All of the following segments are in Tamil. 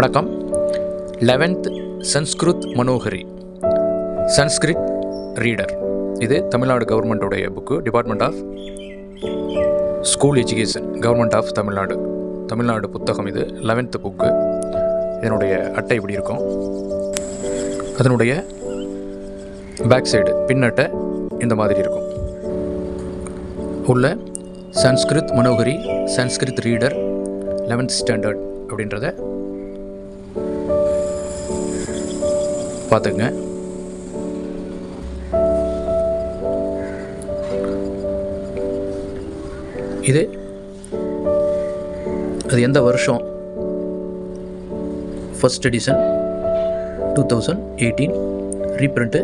வணக்கம். லெவன்த் சன்ஸ்கிருத் மனோகரி. சன்ஸ்கிரிட் ரீடர். இது Tamil Nadu கவர்மெண்ட்டுடைய book department of school education government of Tamil Nadu. Tamil Nadu புத்தகம் இது லெவன்த்து புக்கு இதனுடைய அட்டை இப்படி இருக்கும். அதனுடைய பேக் சைடு பின்னட்டை இந்த மாதிரி இருக்கும். உள்ள Sanskrit Manohari Sanskrit reader eleventh standard அப்படின்றத பார்த்துங்க இது? அது எந்த வருஷம்? First edition two thousand eighteen reprint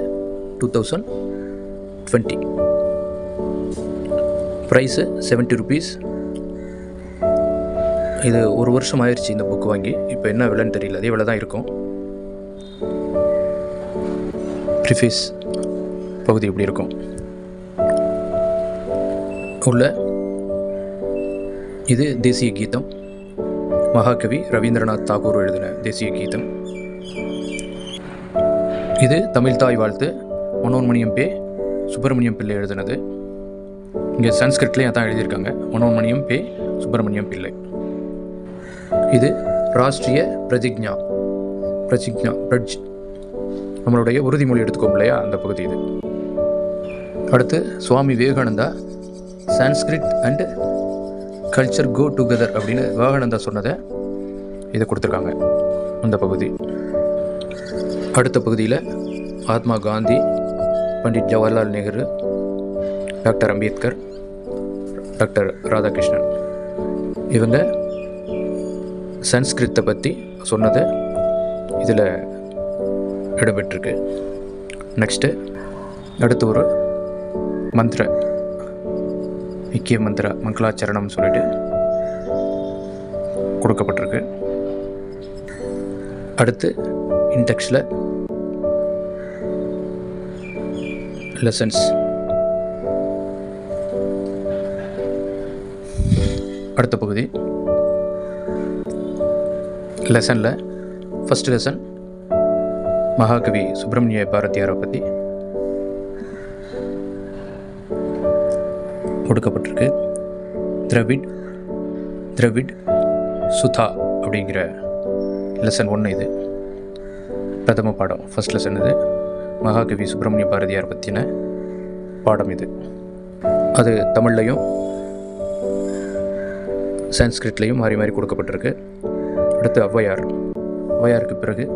two thousand twenty price seventy rupees இது ஒரு வருஷம் ஆயிடுச்சு இந்த புக் வாங்கி. இப்போ என்ன விலைன்னு தெரியல. அதே விலை தான் இருக்கும். ப்ரிஃபேஸ் பகுதி இப்படி இருக்கும்? உள்ள இது தேசிய கீதம். மகாகவி ரவீந்திரநாத் தாகூர் எழுதின தேசிய கீதம். இது தமிழ் தாய் வாழ்த்து மனோன்மணியம் பே சுப்பிரமணியம் பிள்ளை எழுதினது. இங்கே சன்ஸ்கிரிட்லேயும் அதான் எழுதியிருக்காங்க. மனோன்மணியம் பே சுப்பிரமணியம் பிள்ளை. இது ராஷ்ட்ரிய பிரதிஜா பிரதிஜா பிரட்ஜ் நம்மளுடைய உறுதிமொழி எடுத்துக்கோம் இல்லையா? அந்த பகுதி இது. அடுத்து Swami Vivekananda Sanskrit and culture go together அப்படின்னு விவேகானந்தா சொன்னதை இதை கொடுத்துருக்காங்க. அந்த பகுதி. அடுத்த பகுதியில் மகாத்மா காந்தி பண்டிட் ஜவஹர்லால் நேரு டாக்டர் அம்பேத்கர் டாக்டர் ராதாகிருஷ்ணன். இவங்க சன்ஸ்கிருத்தை பற்றி சொன்னதை இதில் இடம்பெற்றிருக்கு. நெக்ஸ்ட்டு அடுத்து ஒரு மந்திர முக்கிய மந்திர மங்களாச்சரணம் சொல்லிட்டு கொடுக்கப்பட்டிருக்கு. அடுத்து இன்டெக்ஸில் லெசன்ஸ் அடுத்த பகுதி லெசனில் ஃபஸ்ட் லெசன் மகாகவி சுப்பிரமணிய பாரதியாரை பற்றி கொடுக்கப்பட்டிருக்கு திரவிட் திரவிட் சுதா அப்படிங்கிற லெசன் ஒன்று இது. பிரதம பாடம் ஃபஸ்ட் லெசன் இது. மகாகவி சுப்பிரமணிய பாரதியார் பற்றின பாடம் இது. அது தமிழ்லையும் சான்ஸ்கிரிட்லேயும் மாறி மாறி கொடுக்கப்பட்டிருக்கு. அடுத்து ஔவையார். ஔவையாருக்கு பிறகு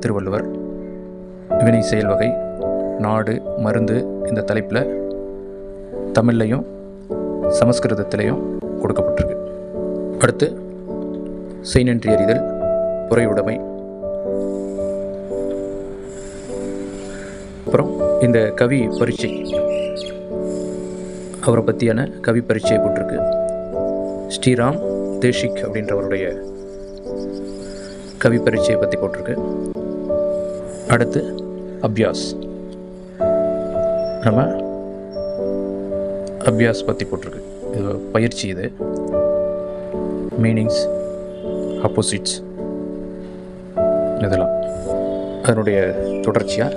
திருவள்ளுவர். வினை செயல் வகை நாடு மருந்து இந்த தலைப்பில் தமிழ்லையும் சமஸ்கிருதத்திலையும் கொடுக்கப்பட்டிருக்கு. அடுத்து செய்நன்றி அறிதல் புறையுடைமை அப்புறம் இந்த கவி பரீட்சை. அவரை பற்றியான கவி பரீட்சை போட்டிருக்கு. ஸ்ரீராம் தேஷிக் அப்படின்றவருடைய கவி பரீட்சையை பற்றி போட்டிருக்கு. அடுத்து அபியாஸ். நம்ம அபியாஸ் பற்றி போட்டிருக்கு. இது பயிற்சி இது. மீனிங்ஸ் ஆப்போசிட்ஸ் இதெல்லாம். அதனுடைய தொடர்ச்சியாக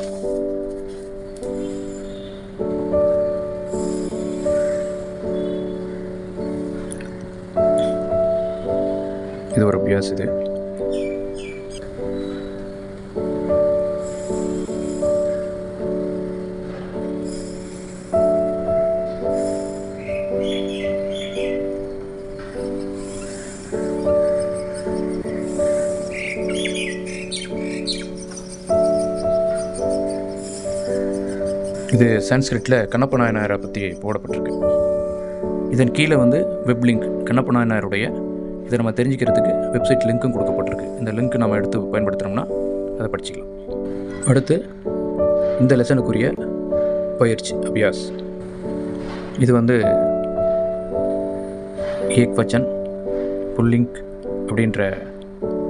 இது ஒரு அபியாஸ் இது. இது சான்ஸ்கிரிட்டில் கண்ணப்ப நாயனாரை பற்றி போடப்பட்டிருக்கு. இதன் கீழே வந்து வெப் லிங்க் கண்ணப்ப நாயனாருடைய இதை நம்ம தெரிஞ்சுக்கிறதுக்கு வெப்சைட் லிங்க்கும் கொடுக்கப்பட்டிருக்கு. இந்த லிங்க் நம்ம எடுத்து பயன்படுத்தினோம்னா அதை படிச்சுக்கலாம். அடுத்து இந்த லெசனுக்குரிய பயிற்சி அபியாஸ். இது வந்து ஏக் வச்சன் புல்லிங்க் அப்படின்ற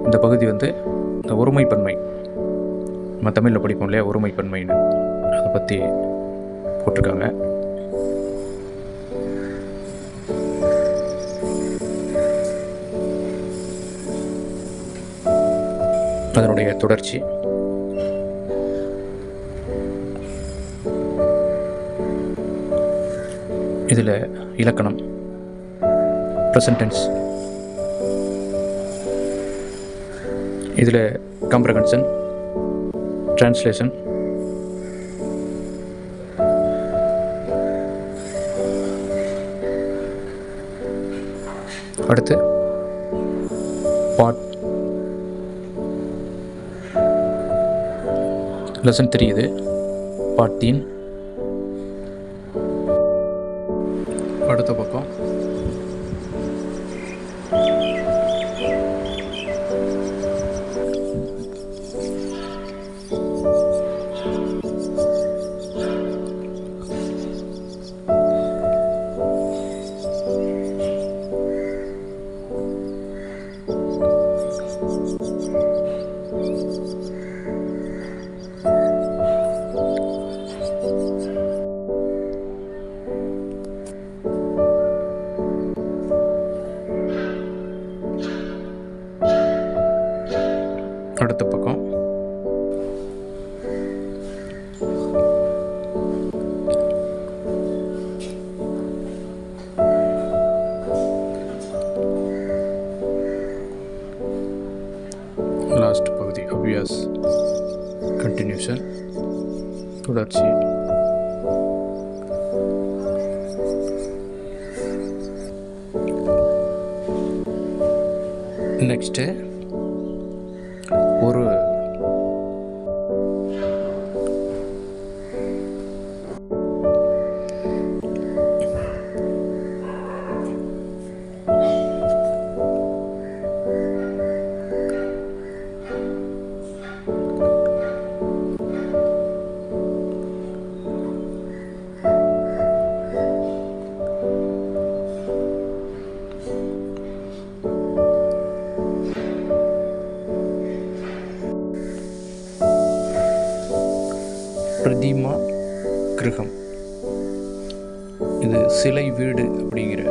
இந்த பகுதி வந்து இந்த ஒருமைப்பன்மை. நம்ம தமிழில் படிப்போம் இல்லையா? ஒருமைப்பன்மைன்னு. அதை பற்றி போட்டிருக்காங்க. அதனுடைய தொடர்ச்சி. இதில் இலக்கணம் ப்ரெசன்டென்ஸ் இதில் கம்ப்ரகன்சன் ட்ரான்ஸ்லேஷன் அடுத்து பாட். லெசன் தெரியுது பாட்டீன் தீன் தொடர்ச்சி நெக்ஸ்ட்டு ஒரு வீடு அப்படிங்கிற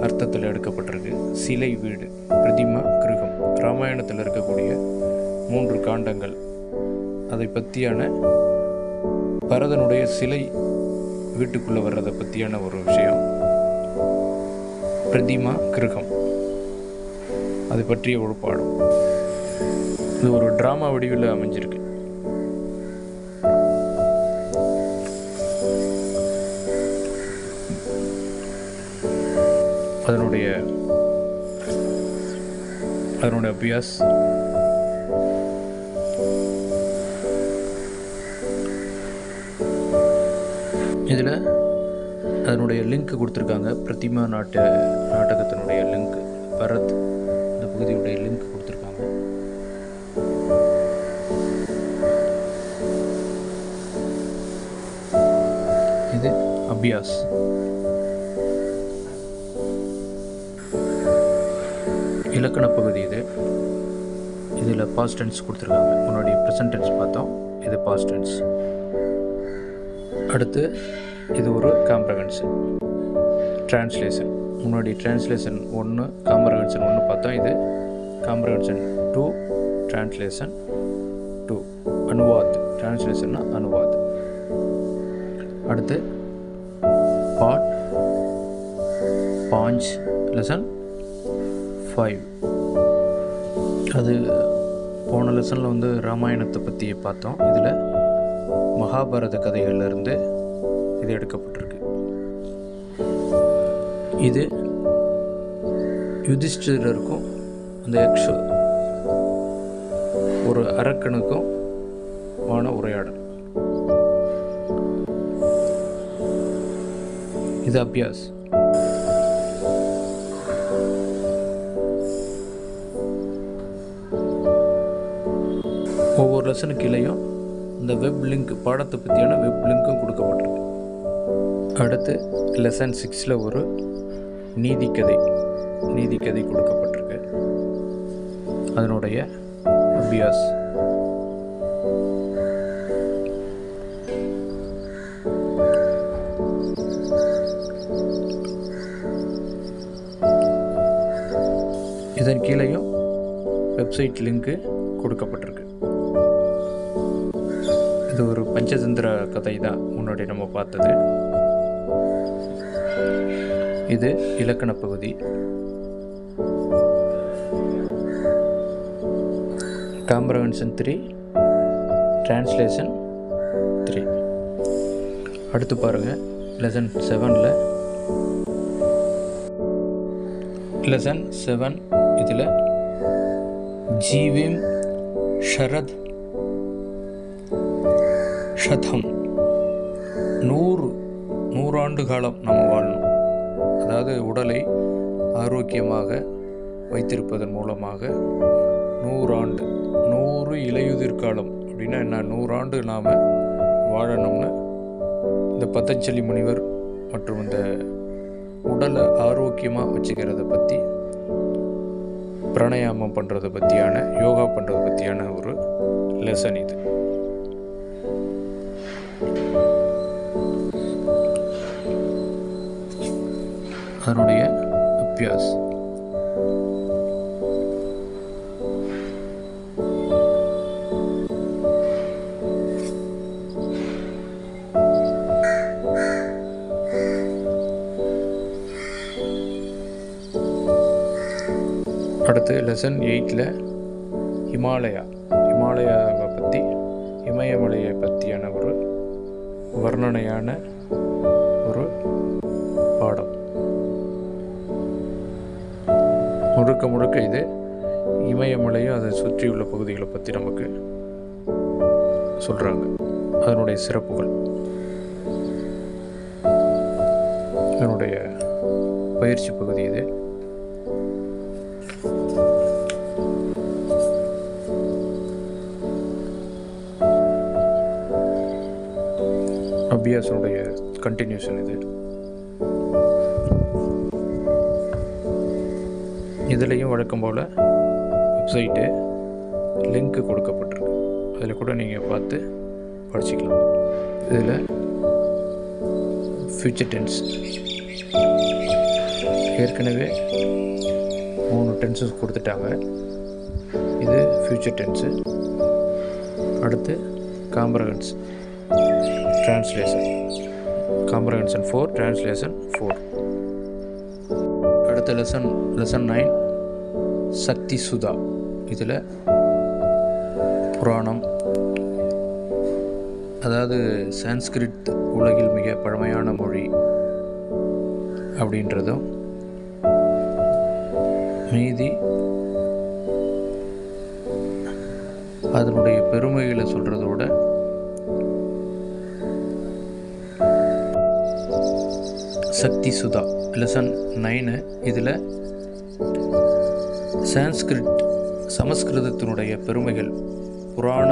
அர்த்தத்தில் எடுக்கப்பட்டிருக்கு. சிலை வீடு பிரதிமா கிருகம். ராமாயணத்தில் இருக்கக்கூடிய மூன்று காண்டங்கள். அதை பற்றியான பரதனுடைய சிலை வீட்டுக்குள்ளே வர்றதை பற்றியான ஒரு விஷயம். பிரதிமா கிருகம். அது பற்றிய ஒரு பாடம். இது ஒரு ட்ராமா வடிவில் அமைஞ்சிருக்கு. அதனுடைய அதனுடைய அபியாஸ். இதில் அதனுடைய லிங்க் கொடுத்துருக்காங்க. பிரதிமா நாட்ட நாடகத்தினுடைய லிங்க் பரத் இந்த பகுதியுடைய லிங்க் கொடுத்துருக்காங்க. இது அபியாஸ். இலக்கண பகுதி இது. இதில் பாஸ்ட் டென்ஸ் கொடுத்துருக்காங்க. முன்னாடி ப்ரெசன்ட் டென்ஸ் பார்த்தோம். இது பாஸ்ட் டென்ஸ் அடுத்து இது ஒரு காம்ப்ரஹென்ஷன் ட்ரான்ஸ்லேஷன் முன்னாடி ட்ரான்ஸ்லேஷன் ஒன்று காம்ப்ரஹென்ஷன் ஒன்று பார்த்தோம். இது காம்ப்ரஹென்ஷன் டூ ட்ரான்ஸ்லேஷன் டூ அனுவாத். டிரான்ஸ்லேஷன்னா அனுவாத். அடுத்து பாட் பாஞ்ச் லெசன் ஃபைவ் அது போன லெசனில் வந்து ராமாயணத்தை பற்றி பார்த்தோம். இதில் மகாபாரத கதைகள்லேருந்து இது எடுக்கப்பட்டிருக்கு. இது யுதிஷ்டிரருக்கும் அந்த யக்ஷ ஒரு அரக்கனுக்கும் ஆன உரையாடல். இது அபியாஸ். ஒவ்வொரு லெசனுக்கு கீழேயும் இந்த வெப் லிங்க் பாடத்தை பற்றியான வெப் லிங்க்கும் கொடுக்கப்பட்டிருக்கு. அடுத்து லெசன் சிக்ஸில் ஒரு நீதிக்கதை நீதிக்கதை கொடுக்கப்பட்டிருக்கு. அதனுடைய அபியாஸ். இதன் கீழேயும் வெப்சைட் லிங்க்கு கொடுக்கப்பட்டிருக்கு. பஞ்சதந்திர கதை தான் முன்னாடி நம்ம பார்த்தது. இது இலக்கண பகுதி. காம்ப்ரஹென்ஷன் த்ரீ டிரான்ஸ்லேஷன் த்ரீ அடுத்து பாருங்கள் லெசன் செவனில் லெசன் செவன் இதில் ஜீவிம் ஷரத் ஷதம். நூறு நூறாண்டு காலம் நம்ம வாழணும் அதாவது உடலை ஆரோக்கியமாக வைத்திருப்பதன் மூலமாக நூறாண்டு நூறு இலையுதிர் காலம். அப்படின்னா என்ன? நூறாண்டு நாம் வாழணும்னு இந்த பதஞ்சலி முனிவர் மற்றும் இந்த உடலை ஆரோக்கியமாக வச்சுக்கிறத பற்றி பிராணாயாமம் பண்ணுறதை பற்றியான யோகா பண்ணுறதை பற்றியான ஒரு லெசன் இது. அதனுடைய அபியாஸ். அடுத்து லெசன் எயிட்டில் ஹிமாலயா. ஹிமாலயாவை பற்றி இமயமலையை பற்றியான ஒரு வர்ணனையான முழுக்க முழுக்க இது இமயமலையும் அதை சுற்றியுள்ள பகுதிகளை பற்றி நமக்கு சொல்கிறாங்க அதனுடைய சிறப்புகள். அதனுடைய பயிற்சி பகுதி இது. அபியாசனுடைய கண்டினியூஷன் இது. இதுலேயும் வழக்கம் போல் வெப்சைட்டு லிங்க்கு கொடுக்கப்பட்டிருக்கு. அதில் கூட நீங்கள் பார்த்து படிச்சுக்கலாம். இதில் ஃபியூச்சர் டென்ஸ் ஏற்கனவே மூணு டென்ஸஸ் கொடுத்துட்டாங்க. இது ஃபியூச்சர் டென்ஸு அடுத்து comprehension translation comprehension four translation four அடுத்த lesson lesson nine Shakti Sudha இதில் புராணம். அதாவது சான்ஸ்கிரிட் உலகில் மிக பழமையான மொழி அப்படின்றதும் மீதி அதனுடைய பெருமைகளை சொல்கிறதோட சக்தி சுதா லெசன் நைனு. இதில் சான்ஸ்கிரிட் சமஸ்கிருதத்தினுடைய பெருமைகள் புராண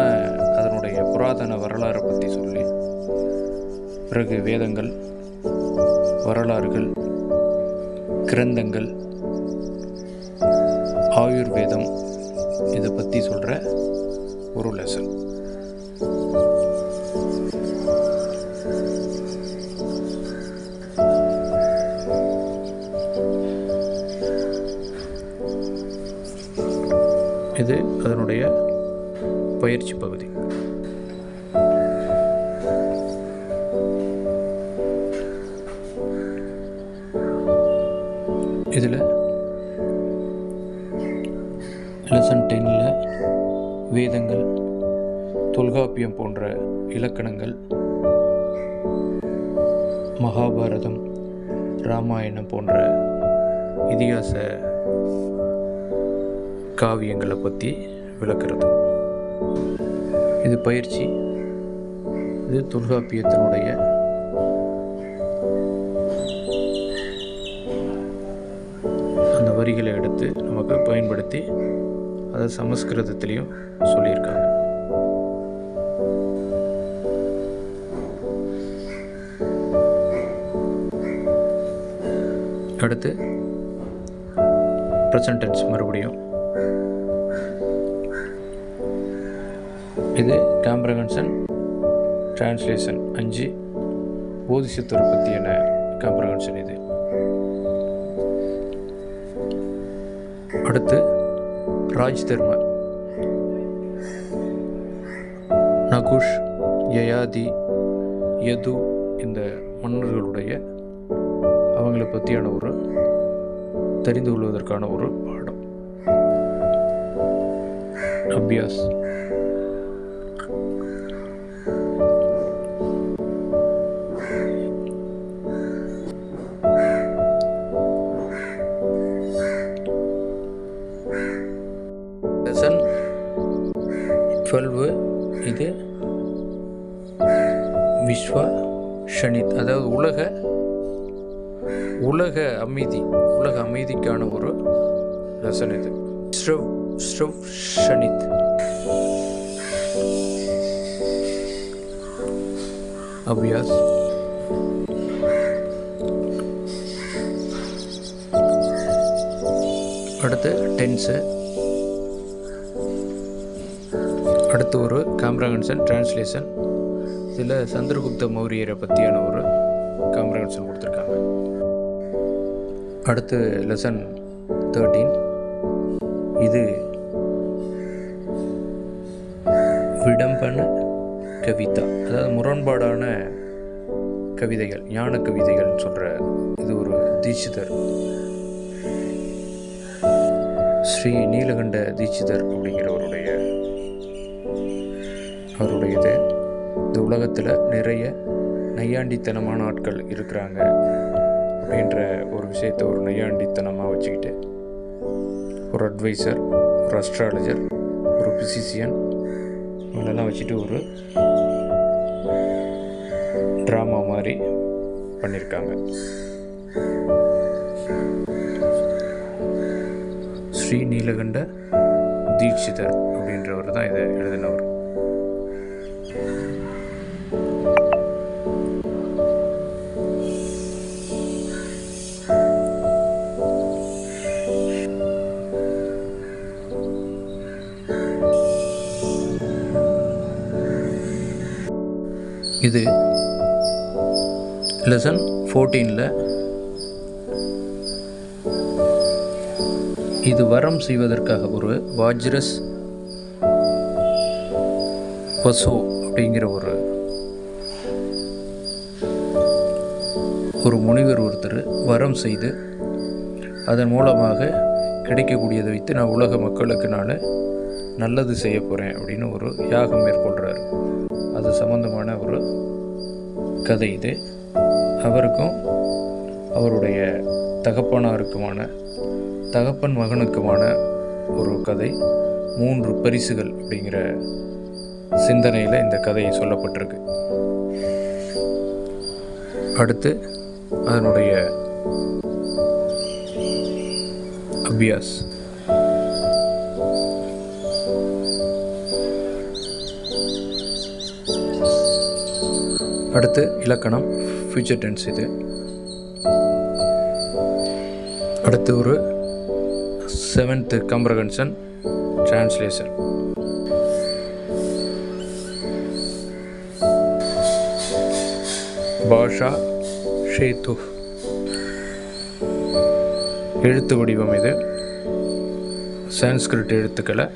அதனுடைய புராதன வரலாறை பற்றி சொல்லி. பிறகு வேதங்கள் வரலாறுகள் கிரந்தங்கள் ஆயுர்வேதம் இதை பற்றி சொல்கிற ஒரு லெசன் இது அதனுடைய பயிற்சி பகுதி. இதில் லெசன் டென்னில் வேதங்கள் தொல்காப்பியம் போன்ற இலக்கணங்கள் மகாபாரதம் ராமாயணம் போன்ற இதிகாச காவியங்களை பற்றி விளக்குறது. இது பயிற்சி. இது தொல்காப்பியத்தினுடைய அந்த வரிகளை எடுத்து நமக்கு பயன்படுத்தி அதை சமஸ்கிருதத்திலையும் சொல்லியிருக்காங்க. அடுத்து ப்ரெசன்ட் மறுபடியும் இது காம்ப்ரகன்சன் டிரான்ஸ்லேஷன் அஞ்சு போதிசத்துவரை பற்றியான காம்ப்ரகன்சன் இது. அடுத்து ராஜ் தர்ம நகுஷ் யயாதி யது இந்த மன்னர்களுடைய அவங்கள பற்றியான ஒரு தெரிந்து கொள்வதற்கான ஒரு பாடம். அபியாஸ். டுவெல்வு இது. விஸ்வா ஷனித் அதாவது உலக உலக அமைதி உலக அமைதிக்கான ஒரு லெசன் இது. ஸ்ரவ் ஸ்ரவ் ஷனித் அபியாஸ். அடுத்து டென்ஸு. அடுத்து ஒரு காம்ரகன்சன் டிரான்ஸ்லேஷன் இதில் சந்திரகுப்த மௌரியரை பற்றியான ஒரு காம்ரகன்சன் கொடுத்துருக்காங்க. அடுத்து லெசன் தேர்ட்டீன் இது விடம்பன கவிதா. அதாவது முரண்பாடான கவிதைகள் ஞான கவிதைகள்னு சொல்கிற இது ஒரு தீட்சிதர். ஸ்ரீ நீலகண்ட தீட்சிதர் அப்படிங்கிற ஒரு இது இந்த உலகத்தில் நிறைய நையாண்டித்தனமான ஆட்கள் இருக்கிறாங்க அப்படின்ற ஒரு விஷயத்தை ஒரு நையாண்டித்தனமாக வச்சுக்கிட்டு ஒரு அட்வைசர் ஒரு அஸ்ட்ராலஜர் ஒரு பிசிசியன் இவங்களெல்லாம் வச்சுட்டு ஒரு ட்ராமா மாதிரி பண்ணியிருக்காங்க ஸ்ரீ நீலகண்ட தீட்சிதர் அப்படின்றவர் தான் இதை எழுதினவர். இது லெசன் ஃபோர்டீனில் இது வரம் செய்வதற்காக ஒரு வாஜ்ரஸ் பசோ அப்படிங்கிற ஒரு ஒரு முனிவர் ஒருத்தர் வரம் செய்து அதன் மூலமாக கிடைக்கக்கூடியதை வைத்து நான் உலக மக்களுக்கு நான் நல்லது செய்ய போகிறேன் அப்படின்னு ஒரு யாகம் மேற்கொள்கிறார் அது சம்பந்தமான ஒரு கதை இது. அவருக்கும் அவருடைய தகப்பனாருக்குமான தகப்பன் மகனுக்குமான ஒரு கதை மூன்று பரிசுகள் அப்படிங்கிற சிந்தனையில் இந்த கதை சொல்லப்பட்டிருக்கு. அடுத்து அதனுடைய அபியாஸ். அடுத்து இலக்கணம் ஃபியூச்சர் டென்ஸ் இது. அடுத்து ஒரு செவன்த்து கம்ப்ரகன்சன் டிரான்ஸ்லேஷன் பாஷா ஷேத்து. எழுத்து வடிவம் இது. சான்ஸ்கிரிட் எழுத்துக்களை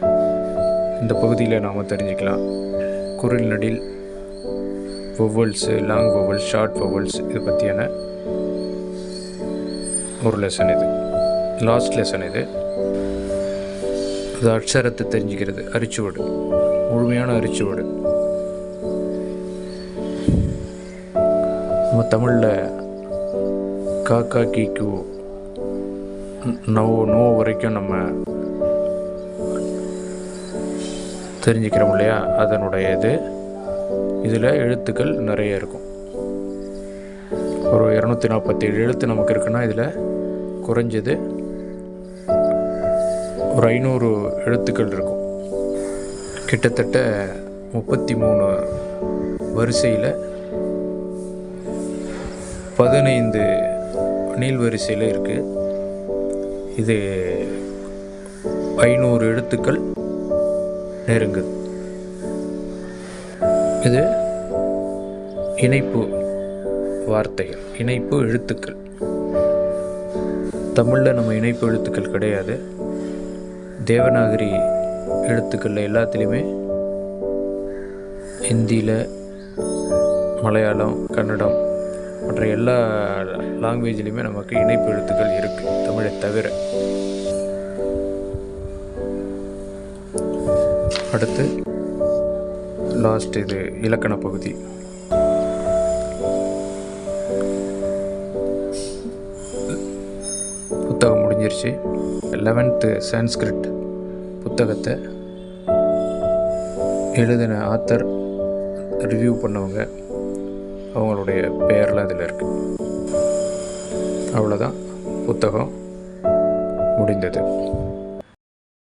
இந்த பகுதியில் நாம் தெரிஞ்சுக்கலாம். குரல் நடில் வொவல்ஸு லாங் வொவல்ஸ் ஷார்ட் வொவல்ஸ் இது பற்றியான ஒரு லெசன் இது. லாஸ்ட் லெசன் இது. அது அக்ஷரத்தை தெரிஞ்சுக்கிறது. அரிச்சுவடு. முழுமையான அரிச்சுவடு. நம்ம தமிழில் காக்கா கீக்கு நோ நோ வரைக்கும் நம்ம தெரிஞ்சுக்கிறோம் இல்லையா? அதனுடைய இது. இதில் எழுத்துக்கள் நிறைய இருக்கும். ஒரு இரநூத்தி நாற்பத்தேழு எழுத்து நமக்கு இருக்குன்னா இதில் குறைஞ்சது ஒரு ஐநூறு எழுத்துக்கள் இருக்கும். கிட்டத்தட்ட முப்பத்தி மூணு வரிசையில் பதினைந்து நீள் வரிசையில் இருக்குது இது ஐநூறு எழுத்துக்கள் நெருங்குது. இது இணைப்பு வார்த்தைகள் இணைப்பு எழுத்துக்கள். தமிழில் நம்ம இணைப்பு எழுத்துக்கள் கிடையாது. தேவநாகரி எழுத்துக்களில் எல்லாத்துலேயுமே ஹிந்தியில் மலையாளம் கன்னடம் மற்ற எல்லா லாங்குவேஜ்லேயுமே நமக்கு இணைப்பு எழுத்துக்கள் இருக்குது தமிழை தவிர. அடுத்து லாஸ்ட் இது இலக்கண பகுதி. புத்தகம் முடிஞ்சிருச்சு. லெவன்த்து சான்ஸ்கிரிட் புத்தகத்தை எழுதின ஆத்தர் ரிவ்யூ பண்ணவங்க அவங்களுடைய பெயர்லாம் இதில் இருக்குது அவ்வளோதான் புத்தகம் முடிந்தது.